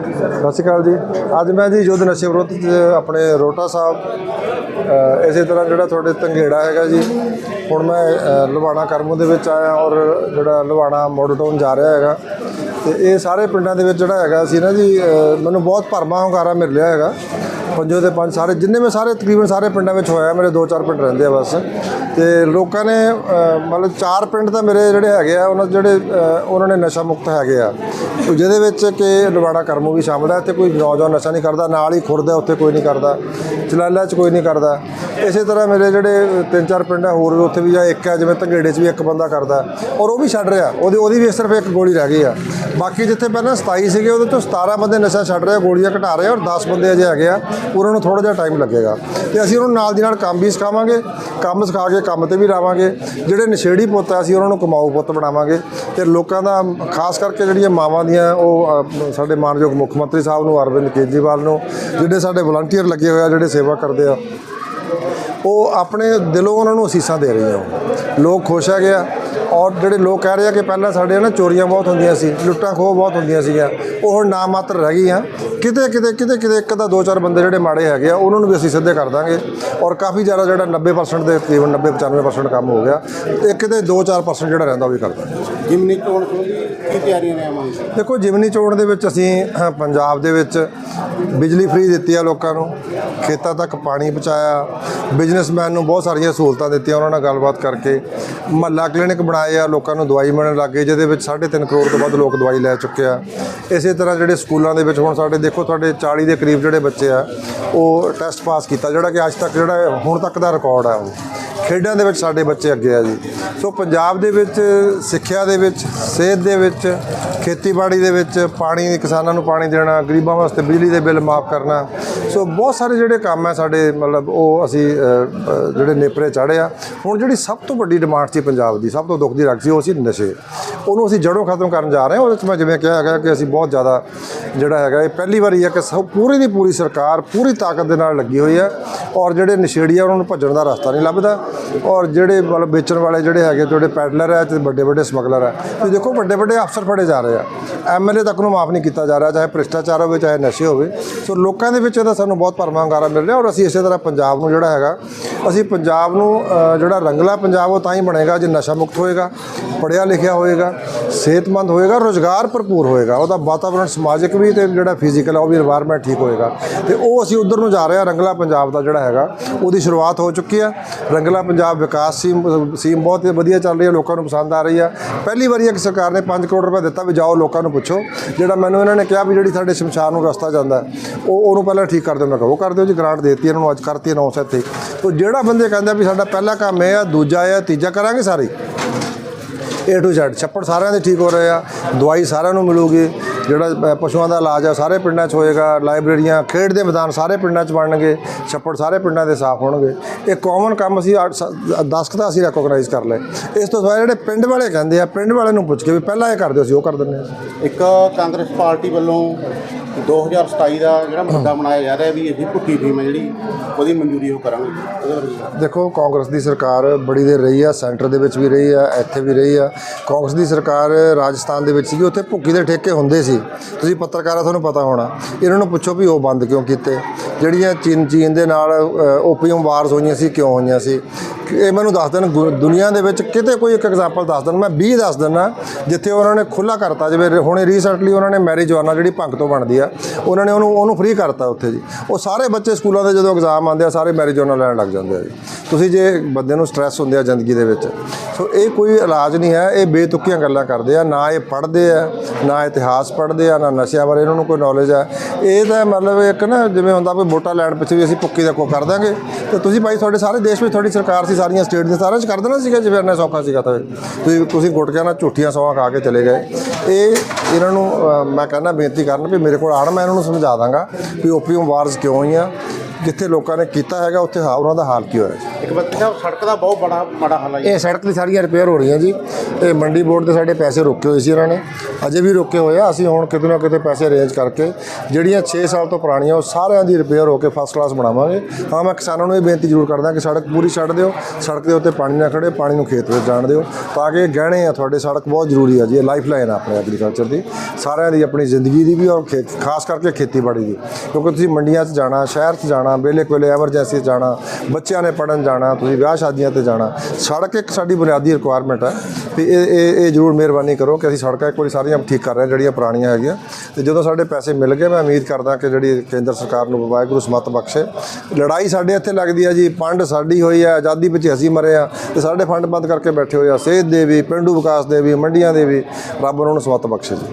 ਸਤਿ ਸ਼੍ਰੀ ਅਕਾਲ ਜੀ। ਅੱਜ ਮੈਂ ਜੀ ਯੁੱਧ ਨਸ਼ੇ ਵਿਰੁੱਧ 'ਚ ਆਪਣੇ ਰੋਟਾ ਸਾਹਿਬ ਇਸੇ ਤਰ੍ਹਾਂ ਜਿਹੜਾ ਤੁਹਾਡੇ ਤੰਗੇੜਾ ਹੈਗਾ ਜੀ ਹੁਣ ਮੈਂ ਅ, ਲੁਬਾਣਾ ਦੇ ਵਿੱਚ ਆਇਆ ਔਰ ਜਿਹੜਾ ਲੁਬਾਣਾ ਮੋਡਟੋਨ ਜਾ ਰਿਹਾ ਹੈਗਾ। ਤੇ ਇਹ ਸਾਰੇ ਪਿੰਡਾਂ ਦੇ ਵਿੱਚ ਜਿਹੜਾ ਹੈਗਾ ਸੀ ਨਾ ਜੀ ਮੈਨੂੰ ਬਹੁਤ ਭਰਮਾ ਹੁੰਗਾਰਾ ਮਿਲ ਰਿਹਾ ਹੈਗਾ। ਪੰਜੋ ਦੇ ਪੰਜ ਸਾਰੇ, ਜਿੰਨੇ ਮੈਂ ਸਾਰੇ ਤਕਰੀਬਨ ਸਾਰੇ ਪਿੰਡਾਂ ਵਿੱਚ ਹੋਇਆ, ਮੇਰੇ ਦੋ ਚਾਰ ਪਿੰਡ ਰਹਿੰਦੇ ਆ ਬਸ। ਤੇ ਲੋਕਾਂ ਨੇ ਮਤਲਬ ਚਾਰ ਪਿੰਡ ਤਾਂ ਮੇਰੇ ਜਿਹੜੇ ਹੈਗੇ ਆ, ਉਹਨਾਂ ਜਿਹੜੇ ਉਹਨਾਂ ਨੇ ਨਸ਼ਾ ਮੁਕਤ ਹੈਗੇ ਆ। ਜਿਹਦੇ ਵਿੱਚ ਕਿ ਲਵਾੜਾ ਕਰਮੂ ਵੀ ਸ਼ਾਮਲ ਹੈ ਤੇ ਕੋਈ ਨੌਜਵਾਨ ਨਸ਼ਾ ਨਹੀਂ ਕਰਦਾ, ਨਾਲ ਹੀ ਖੁਰਦਾ ਉੱਥੇ ਕੋਈ ਨਹੀਂ ਕਰਦਾ ਚਲਾਲਾ 'ਚ ਕੋਈ ਨਹੀਂ ਕਰਦਾ। ਇਸੇ ਤਰ੍ਹਾਂ ਮੇਰੇ ਜਿਹੜੇ ਤਿੰਨ ਚਾਰ ਪਿੰਡ ਆ, ਹੋਰ ਵੀ ਉੱਥੇ ਵੀ ਜਾਂ ਇੱਕ ਹੈ ਜਿਵੇਂ ਧੰਗੇੜੇ 'ਚ ਵੀ ਇੱਕ ਬੰਦਾ ਕਰਦਾ, ਔਰ ਉਹ ਵੀ ਛੱਡ ਰਿਹਾ, ਉਹਦੀ ਉਹਦੀ ਵੀ ਸਿਰਫ ਇੱਕ ਗੋਲੀ ਰਹਿ ਗਈ ਆ। ਬਾਕੀ ਜਿੱਥੇ ਪਹਿਲਾਂ 27 ਸੀਗੇ, ਉਹਦੇ ਤੋਂ 17 ਬੰਦੇ ਨਸ਼ਾ ਛੱਡ ਰਹੇ ਗੋਲੀਆਂ ਘਟਾ ਰਹੇ ਔਰ 10 ਬੰਦੇ ਅਜੇ ਹੈਗੇ ਆ। ਉਹਨਾਂ ਨੂੰ ਥੋੜਾ ਜਿਹਾ ਟਾਈਮ ਲੱਗੇਗਾ। ਤੇ ਅਸੀਂ ਉਹਨਾਂ ਨੂੰ ਨਾਲ ਦੀ ਨਾਲ ਕੰਮ ਵੀ ਸਿਖਾਵਾਂਗੇ, ਕੰਮ ਸਿਖਾ ਕੇ ਕੰਮ ਤੇ ਵੀ ਲਾਵਾਂਗੇ। ਜਿਹੜੇ ਨਸ਼ੇੜੀ ਪੁੱਤ ਆ, ਅਸੀਂ ਉਹਨਾਂ ਨੂੰ ਕਮਾਊ ਪੁੱਤ ਬਣਾਵਾਂਗੇ। ਤੇ ਲੋਕਾਂ ਦਾ, ਖਾਸ ਕਰਕੇ ਜਿਹੜੀਆਂ ਮਾਵਾਂ ਦੀਆਂ, ਉਹ ਸਾਡੇ ਮਾਨਯੋਗ ਮੁੱਖ ਮੰਤਰੀ ਸਾਹਿਬ ਨੂੰ, ਅਰਵਿੰਦ ਕੇਜਰੀਵਾਲ ਨੂੰ, ਜਿਹੜੇ ਸਾਡੇ ਵਲੰਟੀਅਰ ਲੱਗੇ ਹੋਏ ਆ, ਜਿਹੜੇ ਸੇਵਾ ਕਰਦੇ ਆ, ਉਹ ਆਪਣੇ ਦਿਲੋਂ ਉਹਨਾਂ ਨੂੰ ਅਸੀਸਾਂ ਦੇ ਰਹੀਆਂ। ਉਹ ਲੋਕ ਖੁਸ਼ ਹੈਗੇ ਆ। ਔਰ ਜਿਹੜੇ ਲੋਕ ਕਹਿ ਰਹੇ ਆ ਕਿ ਪਹਿਲਾਂ ਸਾਡੇ ਨਾ ਚੋਰੀਆਂ ਬਹੁਤ ਹੁੰਦੀਆਂ ਸੀ ਲੁੱਟਾਂ ਖੋਹ ਬਹੁਤ ਹੁੰਦੀਆਂ ਸੀਗੀਆਂ। ਉਹ ਹੁਣ ਨਾ ਮਾਤਰ ਰਹਿ ਗਈਆਂ। ਕਿਤੇ ਕਿਤੇ ਕਿਤੇ ਕਿਤੇ ਇੱਕ ਦਾ ਦੋ ਚਾਰ ਬੰਦੇ ਜਿਹੜੇ ਮਾੜੇ ਹੈਗੇ ਆ ਉਹਨਾਂ ਨੂੰ ਵੀ ਅਸੀਂ ਸਿੱਧੇ ਕਰ ਦਾਂਗੇ। ਔਰ ਕਾਫੀ ਜ਼ਿਆਦਾ ਜਿਹੜਾ 90% ਦੇ ਤਕਰੀਬਨ 90 95% ਕੰਮ ਹੋ ਗਿਆ। ਤੇ ਕਿਤੇ 2-4% ਜਿਹੜਾ ਰਹਿੰਦਾ ਉਹ ਵੀ ਕਰ ਦਾਂਗੇ। ਜਿਮਨੀ ਚੋਣ ਕੀ ਤਿਆਰੀਆਂ ਨੇ ਆਮਾਂ ਦੀ ਦੇਖੋ ਜਿਮਨੀ ਚੋਣ ਦੇ ਵਿੱਚ ਅਸੀਂ ਪੰਜਾਬ ਦੇ ਵਿੱਚ ਬਿਜਲੀ ਫ੍ਰੀ ਦਿੱਤੀ ਆ ਲੋਕਾਂ ਨੂੰ। ਖੇਤਾਂ ਤੱਕ ਪਾਣੀ ਪਹੁੰਚਾਇਆ। ਬਿਜ਼ਨਸਮੈਨ ਨੂੰ ਬਹੁਤ ਸਾਰੀਆਂ ਸਹੂਲਤਾਂ ਦਿੱਤੀਆਂ ਉਹਨਾਂ ਨਾਲ ਗੱਲਬਾਤ ਕਰਕੇ। ਮਹੱਲਾ ਕਲੀਨਿਕ ਬਣਾਏ ਆ ਲੋਕਾਂ ਨੂੰ ਦਵਾਈ ਮਿਲਣ ਲੱਗੇ ਜਿਹਦੇ ਵਿੱਚ 3.5 ਕਰੋੜ ਤੋਂ ਵੱਧ ਲੋਕ ਦਵਾਈ ਲੈ ਚੁੱਕੇ ਆ। ਇਸੇ ਤਰ੍ਹਾਂ ਜਿਹੜੇ ਸਕੂਲਾਂ ਦੇ ਵਿੱਚ ਹੁਣ ਸਾਡੇ, ਦੇਖੋ ਤੁਹਾਡੇ 40 ਦੇ ਕਰੀਬ ਜਿਹੜੇ ਬੱਚੇ ਆ, ਉਹ ਟੈਸਟ ਪਾਸ ਕੀਤਾ, ਜਿਹੜਾ ਕਿ ਅੱਜ ਤੱਕ ਜਿਹੜਾ, ਹੁਣ ਤੱਕ ਦਾ ਰਿਕਾਰਡ ਆ ਉਹ। ਖੇਡਾਂ ਦੇ ਵਿੱਚ ਸਾਡੇ ਬੱਚੇ ਅੱਗੇ ਆ ਜੀ। ਸੋ ਪੰਜਾਬ ਦੇ ਵਿੱਚ, ਸਿੱਖਿਆ ਦੇ ਵਿੱਚ, ਸਿਹਤ ਦੇ ਵਿੱਚ, ਖੇਤੀਬਾੜੀ ਦੇ ਵਿੱਚ ਪਾਣੀ, ਕਿਸਾਨਾਂ ਨੂੰ ਪਾਣੀ ਦੇਣਾ, ਗਰੀਬਾਂ ਵਾਸਤੇ ਬਿਜਲੀ ਦੇ ਬਿੱਲ ਮਾਫ ਕਰਨਾ, ਸੋ ਬਹੁਤ ਸਾਰੇ ਜਿਹੜੇ ਕੰਮ ਹੈ ਸਾਡੇ, ਮਤਲਬ ਉਹ ਅਸੀਂ ਜਿਹੜੇ ਨੇਪਰੇ ਚਾੜੇ ਆ। ਹੁਣ ਜਿਹੜੀ ਸਭ ਤੋਂ ਵੱਡੀ ਡਿਮਾਂਡ ਸੀ ਪੰਜਾਬ ਦੀ, ਸਭ ਤੋਂ ਦੁੱਖ ਦੀ ਰੱਖ ਸੀ, ਉਹ ਸੀ ਨਸ਼ੇ। ਉਹਨੂੰ ਅਸੀਂ ਜੜੋਂ ਖਤਮ ਕਰਨ ਜਾ ਰਹੇ ਹਾਂ, ਉਹਦੇ ਵਿੱਚ ਮੈਂ ਜਿਵੇਂ ਕਿਹਾ ਹੈਗਾ ਕਿ ਅਸੀਂ ਬਹੁਤ ਜ਼ਿਆਦਾ ਜਿਹੜਾ ਹੈਗਾ ਇਹ ਪਹਿਲੀ ਵਾਰੀ ਹੈ ਕਿ ਸਭ ਪੂਰੀ ਦੀ ਪੂਰੀ ਸਰਕਾਰ ਪੂਰੀ ਤਾਕਤ ਦੇ ਨਾਲ ਲੱਗੀ ਹੋਈ ਹੈ ਔਰ ਜਿਹੜੇ ਨਸ਼ੇੜੀ ਆ ਉਹਨਾਂ ਨੂੰ ਭੱਜਣ ਦਾ ਰਸਤਾ ਨਹੀਂ ਲੱਭਦਾ ਔਰ ਜਿਹੜੇ ਮਤਲਬ ਵੇਚਣ ਵਾਲੇ ਜਿਹੜੇ ਹੈਗੇ ਜਿਹੜੇ ਪੈਡਲਰ ਹੈ ਤੇ ਵੱਡੇ ਵੱਡੇ ਸਮਗਲਰ ਹੈ ਤੁਸੀਂ ਦੇਖੋ ਵੱਡੇ ਵੱਡੇ ਅਫਸਰ ਫੜੇ ਜਾ ਰਹੇ ਆ ਐਮਐਲਏ ਤੱਕ ਨੂੰ ਮਾਫ ਨਹੀਂ ਕੀਤਾ ਜਾ ਰਿਹਾ, ਚਾਹੇ ਭ੍ਰਿਸ਼ਟਾਚਾਰ ਹੋਵੇ, ਚਾਹੇ ਨਸ਼ੇ ਹੋਵੇ, ਸੋ ਲੋਕਾਂ ਦੇ ਵਿੱਚ ਇਹਦਾ ਸਾਨੂੰ ਬਹੁਤ ਭਰਮਾ ਹੁੰਗਾਰਾ ਮਿਲ ਰਿਹਾ ਔਰ ਅਸੀਂ ਇਸੇ ਤਰ੍ਹਾਂ ਪੰਜਾਬ ਨੂੰ ਜਿਹੜਾ ਹੈਗਾ, ਅਸੀਂ ਪੰਜਾਬ ਨੂੰ ਜਿਹੜਾ ਰੰਗਲਾ ਪੰਜਾਬ ਉਹ ਤਾਂ ਹੀ ਬਣੇਗਾ ਜੇ ਨਸ਼ਾ ਮੁਕਤ ਹੋਏਗਾ, ਪੜ੍ਹਿਆ ਲਿਖਿਆ ਹੋਏਗਾ ਹੋਏਗਾ ਸਿਹਤਮੰਦ ਹੋਏਗਾ, ਰੋਜ਼ਗਾਰ ਭਰਪੂਰ ਹੋਏਗਾ। ਉਹਦਾ ਵਾਤਾਵਰਣ ਸਮਾਜਿਕ ਵੀ ਤੇ ਜਿਹੜਾ ਫਿਜ਼ੀਕਲ ਆ, ਉਹ ਵੀ এনवायरमेंट ਠੀਕ ਹੋਏਗਾ। ਤੇ ਉਹ ਅਸੀਂ ਉਧਰ ਨੂੰ ਜਾ ਰਹੇ ਆ ਰੰਗਲਾ ਪੰਜਾਬ ਦਾ ਜਿਹੜਾ ਹੈਗਾ, ਉਹਦੀ ਸ਼ੁਰੂਆਤ ਹੋ ਚੁੱਕੀ ਆ। ਰੰਗਲਾ ਪੰਜਾਬ ਵਿਕਾਸ ਸੀਮ ਸੀਮ ਬਹੁਤ ਵਧੀਆ ਚੱਲ ਰਹੀ ਹੈ ਲੋਕਾਂ ਨੂੰ ਪਸੰਦ ਆ ਰਹੀ ਆ। ਪਹਿਲੀ ਵਾਰੀ ਇੱਕ ਸਰਕਾਰ ਨੇ 5 ਕਰੋੜ ਰੁਪਏ ਦਿੱਤਾ ਵੀ ਜਾਓ, ਲੋਕਾਂ ਨੂੰ ਪੁੱਛੋ। ਜਿਹੜਾ ਮੈਨੂੰ ਇਹਨਾਂ ਨੇ ਕਿਹਾ ਵੀ ਜਿਹੜੀ ਸਾਡੇ ਸ਼ਮਸ਼ਾਨ ਨੂੰ ਰਸਤਾ ਜਾਂਦਾ, ਉਹ ਉਹਨੂੰ ਪਹਿਲਾਂ ਠੀਕ ਕਰ ਦਿਓ, ਮੈਂ ਕਹੋ ਕਰ ਦਿਓ ਜੀ ਗ੍ਰਾਂਟ ਦੇਤੀ ਇਹਨਾਂ ਨੂੰ, ਅੱਜ ਕਰਤੀ ਅਨਾਉਂਸ ਇੱਥੇ। ਤੋਂ ਜਿਹੜਾ ਬੰਦੇ ਕਹਿੰਦਾ ਵੀ ਸਾਡਾ ਪਹਿਲਾ ਕੰਮ ਇਹ ਆ, ਦੂਜਾ ਹੈ ਤੀਜਾ ਕਰਾਂਗੇ ਸਾਰੇ? ਏ ਟੂ ਜ਼ੈਡ ਛੱਪੜ ਸਾਰਿਆਂ ਦੇ ਠੀਕ ਹੋ ਰਹੇ ਆ ਦਵਾਈ ਸਾਰਿਆਂ ਨੂੰ ਮਿਲੂਗੀ। ਜਿਹੜਾ ਪਸ਼ੂਆਂ ਦਾ ਇਲਾਜ ਆ ਸਾਰੇ ਪਿੰਡਾਂ 'ਚ ਹੋਏਗਾ ਲਾਇਬ੍ਰੇਰੀਆਂ ਖੇਡ ਦੇ ਮੈਦਾਨ ਸਾਰੇ ਪਿੰਡਾਂ 'ਚ ਬਣਨਗੇ ਛੱਪੜ ਸਾਰੇ ਪਿੰਡਾਂ ਦੇ ਸਾਫ਼ ਹੋਣਗੇ। ਇਹ ਕਾਮਨ ਕੰਮ ਅਸੀਂ 10 ਦਾ ਅਸੀਂ ਰੈਕੋਗਨਾਈਜ਼ ਕਰ ਲਏ। ਇਸ ਤੋਂ ਸਿਵਾਏ ਜਿਹੜੇ ਪਿੰਡ ਵਾਲੇ ਕਹਿੰਦੇ ਆ ਪਿੰਡ ਵਾਲਿਆਂ ਨੂੰ ਪੁੱਛ ਕੇ ਵੀ ਪਹਿਲਾਂ ਇਹ ਕਰਦੇ ਸੀ ਉਹ ਕਰ ਦਿੰਦੇ ਆ। ਇੱਕ ਕਾਂਗਰਸ ਪਾਰਟੀ ਵੱਲੋਂ 2027 ਦਾ ਜਿਹੜਾ ਮੁੱਦਾ ਬਣਾਇਆ ਜਾ ਰਿਹਾ ਵੀ ਅਸੀਂ ਭੁੱਕੀ ਫੀਮ ਹੈ ਜਿਹੜੀ ਉਹਦੀ ਮਨਜ਼ੂਰੀ ਉਹ ਕਰਾਂਗੇ? ਦੇਖੋ ਕਾਂਗਰਸ ਦੀ ਸਰਕਾਰ ਬੜੀ ਦੇਰ ਰਹੀ ਆ ਸੈਂਟਰ ਦੇ ਵਿੱਚ ਵੀ ਰਹੀ ਆ ਇੱਥੇ ਵੀ ਰਹੀ ਆ। ਕਾਂਗਰਸ ਦੀ ਸਰਕਾਰ ਰਾਜਸਥਾਨ ਦੇ ਵਿੱਚ ਸੀਗੀ ਉੱਥੇ ਭੁੱਕੀ ਦੇ ਠੇਕੇ ਹੁੰਦੇ ਸੀ। ਤੁਸੀਂ ਪੱਤਰਕਾਰਾਂ ਤੁਹਾਨੂੰ ਪਤਾ ਹੋਣਾ, ਇਹਨਾਂ ਨੂੰ ਪੁੱਛੋ ਵੀ ਉਹ ਬੰਦ ਕਿਉਂ ਕੀਤੇ? ਜਿਹੜੀਆਂ ਚੀਨ ਚੀਨ ਦੇ ਨਾਲ ਓਪੀਅਮ ਵਾਰਸ ਹੋਈਆਂ ਸੀ, ਕਿਉਂ ਹੋਈਆਂ ਸੀ? ਇਹ ਮੈਨੂੰ ਦੱਸ ਦੇਣ, ਗੁ- ਦੁਨੀਆ ਦੇ ਵਿੱਚ ਕਿਤੇ ਕੋਈ ਇੱਕ ਐਗਜ਼ਾਮਪਲ ਦੱਸ ਦੇਣ, ਮੈਂ 20 ਦੱਸ ਦਿੰਦਾ, ਜਿੱਥੇ ਉਹਨਾਂ ਨੇ ਖੁੱਲਾ ਕਰਤਾ, ਜਿਵੇਂ ਹੁਣੇ ਰੀਸੈਂਟਲੀ ਉਹਨਾਂ ਨੇ ਮੈਰਿਜਵਾਨਾ ਜਿਹੜੀ ਭੰਗ ਤੋਂ ਬਣਦੀ ਆ, ਉਹਨਾਂ ਨੇ ਉਹਨੂੰ ਉਹਨੂੰ ਫ੍ਰੀ ਕਰਤਾ ਉੱਥੇ ਜੀ। ਉਹ ਸਾਰੇ ਬੱਚੇ ਸਕੂਲਾਂ ਦੇ ਜਦੋਂ ਐਗਜ਼ਾਮ ਆਉਂਦੇ ਆ, ਸਾਰੇ ਮੈਰਿਜਵਾਨਾ ਲੈਣ ਲੱਗ ਜਾਂਦੇ ਆ ਜੀ। ਤੁਸੀਂ ਜੇ ਬੰਦੇ ਨੂੰ ਸਟ੍ਰੈਸ ਹੁੰਦੇ ਆ ਜ਼ਿੰਦਗੀ ਦੇ ਵਿੱਚ, ਸੋ ਇਹ ਕੋਈ ਇਲਾਜ ਨਹੀਂ ਹੈ, ਇਹ ਬੇਤੁਕੀਆਂ ਗੱਲਾਂ ਕਰਦੇ ਆ, ਨਾ ਇਹ ਪੜ੍ਹਦੇ ਆ, ਨਾ ਇਤਿਹਾਸ ਪੜ੍ਹ ਪੜ੍ਹਦੇ ਆ, ਨਾ ਨਸ਼ਿਆਂ ਬਾਰੇ ਇਹਨਾਂ ਨੂੰ ਕੋਈ ਨੌਲੇਜ ਆ ਇਹ ਤਾਂ ਮਤਲਬ ਇੱਕ ਨਾ ਜਿਵੇਂ ਹੁੰਦਾ ਕੋਈ ਵੋਟਾਂ ਲੈਣ ਪਿੱਛੇ ਵੀ ਅਸੀਂ ਭੁੱਕੀ ਦਾ ਕੋ ਕਰ ਦਾਂਗੇ। ਤੇ ਤੁਸੀਂ ਭਾਈ ਤੁਹਾਡੇ ਸਾਰੇ ਦੇਸ਼ ਵਿੱਚ ਤੁਹਾਡੀ ਸਰਕਾਰ ਸੀ, ਸਾਰੀਆਂ ਸਟੇਟ ਦੇ ਸਾਰਿਆਂ 'ਚ ਕਰ ਦੇਣਾ ਸੀਗਾ ਜਿਵੇਂ ਇੰਨਾ ਸੌਖਾ ਸੀਗਾ ਤਾਂ। ਤੁਸੀਂ ਤੁਸੀਂ ਗੁਟਕਿਆਂ ਨਾਲ ਝੂਠੀਆਂ ਸੌਆਂ ਖਾ ਕੇ ਚਲੇ ਗਏ। ਇਹ ਇਹਨਾਂ ਨੂੰ ਮੈਂ ਕਹਿੰਦਾ ਬੇਨਤੀ ਕਰਨ ਵੀ ਮੇਰੇ ਕੋਲ ਆਣ ਮੈਂ ਇਹਨਾਂ ਨੂੰ ਸਮਝਾ ਦਾਂਗਾ ਵੀ ਓਪੀਅਮ ਵਾਰਸ ਕਿਉਂ ਹੋਈਆਂ ਜਿੱਥੇ ਲੋਕਾਂ ਨੇ ਕੀਤਾ ਹੈਗਾ ਉੱਥੇ ਹਾਂ ਉਹਨਾਂ ਦਾ ਹਾਲ ਕੀ ਹੋਇਆ ਜੀ? ਇੱਕ ਬੰਦੇ ਸਾਹਿਬ ਸੜਕ ਦਾ ਬਹੁਤ ਬੜਾ ਮਾੜਾ ਹਾਲ ਹੈ ਜੀ। ਇਹ ਸੜਕ ਦੀ ਸਾਰੀਆਂ ਰਿਪੇਅਰ ਹੋ ਰਹੀਆਂ ਜੀ। ਇਹ ਮੰਡੀ ਬੋਰਡ ਦੇ ਸਾਡੇ ਪੈਸੇ ਰੋਕੇ ਹੋਏ ਸੀ ਇਹਨਾਂ ਨੇ। ਅਜੇ ਵੀ ਰੋਕੇ ਹੋਏ ਆ। ਅਸੀਂ ਹੁਣ ਕਿਤੇ ਨਾ ਕਿਤੇ ਪੈਸੇ ਅਰੇਂਜ ਕਰਕੇ ਜਿਹੜੀਆਂ 6 ਸਾਲ ਤੋਂ ਪੁਰਾਣੀਆਂ ਉਹ ਸਾਰਿਆਂ ਦੀ ਰਿਪੇਅਰ ਹੋ ਕੇ ਫਸਟ ਕਲਾਸ ਬਣਾਵਾਂਗੇ। ਹਾਂ ਮੈਂ ਕਿਸਾਨਾਂ ਨੂੰ ਇਹ ਬੇਨਤੀ ਜ਼ਰੂਰ ਕਰਦਾ ਕਿ ਸੜਕ ਪੂਰੀ ਛੱਡ ਦਿਓ। ਸੜਕ ਦੇ ਉੱਤੇ ਪਾਣੀ ਨਾ ਖੜੇ ਪਾਣੀ ਨੂੰ ਖੇਤ ਵਿੱਚ ਜਾਣ ਦਿਓ। ਤਾਂ ਕਿ ਇਹ ਗਹਿਣੇ ਆ ਤੁਹਾਡੇ ਸੜਕ ਬਹੁਤ ਜ਼ਰੂਰੀ ਆ ਜੀ। ਇਹ ਲਾਈਫ ਲਾਈਨ ਆ ਆਪਣੇ ਐਗਰੀਕਲਚਰ ਦੀ। ਸਾਰਿਆਂ ਦੀ ਆਪਣੀ ਜ਼ਿੰਦਗੀ ਦੀ ਵੀ ਔਰ ਖੇ- ਖਾਸ ਕਰਕੇ ਖੇਤੀਬਾੜੀ ਦੀ। ਕਿਉਂਕਿ ਤੁਸੀਂ ਮੰਡੀਆਂ 'ਚ ਜਾਣਾ ਸ਼ਹਿਰ 'ਚ ਜਾਣਾ ਵੇਲੇ ਕੋਲੇ ਐਮਰਜੈਂਸੀ ਜਾਣਾ, ਬੱਚਿਆਂ ਨੇ ਪੜਨ ਜਾਣਾ, ਤੁਸੀਂ ਵਿਆਹ ਸ਼ਾਦੀਆਂ ਤੇ ਜਾਣਾ। ਸੜਕ ਇੱਕ ਸਾਡੀ ਬੁਨਿਆਦੀ ਰਿਕੁਆਇਰਮੈਂਟ ਹੈ ਵੀ ਇਹ ਇਹ ਇਹ ਜ਼ਰੂਰ ਮਿਹਰਬਾਨੀ ਕਰੋ ਕਿ ਅਸੀਂ ਸੜਕਾਂ ਇੱਕ ਵਾਰੀ ਸਾਰੀਆਂ ਠੀਕ ਕਰ ਰਹੇ ਹਾਂ, ਜਿਹੜੀਆਂ ਪੁਰਾਣੀਆਂ ਹੈਗੀਆਂ। ਤੇ ਜਦੋਂ ਸਾਡੇ ਪੈਸੇ ਮਿਲ ਗਏ, ਮੈਂ ਉਮੀਦ ਕਰਦਾ ਕਿ ਜਿਹੜੀ ਕੇਂਦਰ ਸਰਕਾਰ ਨੂੰ ਵਾਹਿਗੁਰੂ ਸਮਤ ਬਖਸ਼ੇ। ਲੜਾਈ ਸਾਡੇ ਇੱਥੇ ਲੱਗਦੀ ਹੈ ਜੀ ਫੰਡ ਸਾਡੀ ਹੋਈ ਹੈ, ਆਜ਼ਾਦੀ ਵਿੱਚ ਅਸੀਂ ਮਰੇ ਆ ਤੇ ਸਾਡੇ ਫੰਡ ਬੰਦ ਕਰਕੇ ਬੈਠੇ ਹੋਏ ਆ, ਸਿਹਤ ਦੇ ਵੀ, ਪਿੰਡੂ ਵਿਕਾਸ ਦੇ ਵੀ, ਮੰਡੀਆਂ ਦੇ ਵੀ, ਰੱਬ ਉਹਨਾਂ ਨੂੰ ਸਮਤ ਬਖਸ਼ੇ ਜੀ।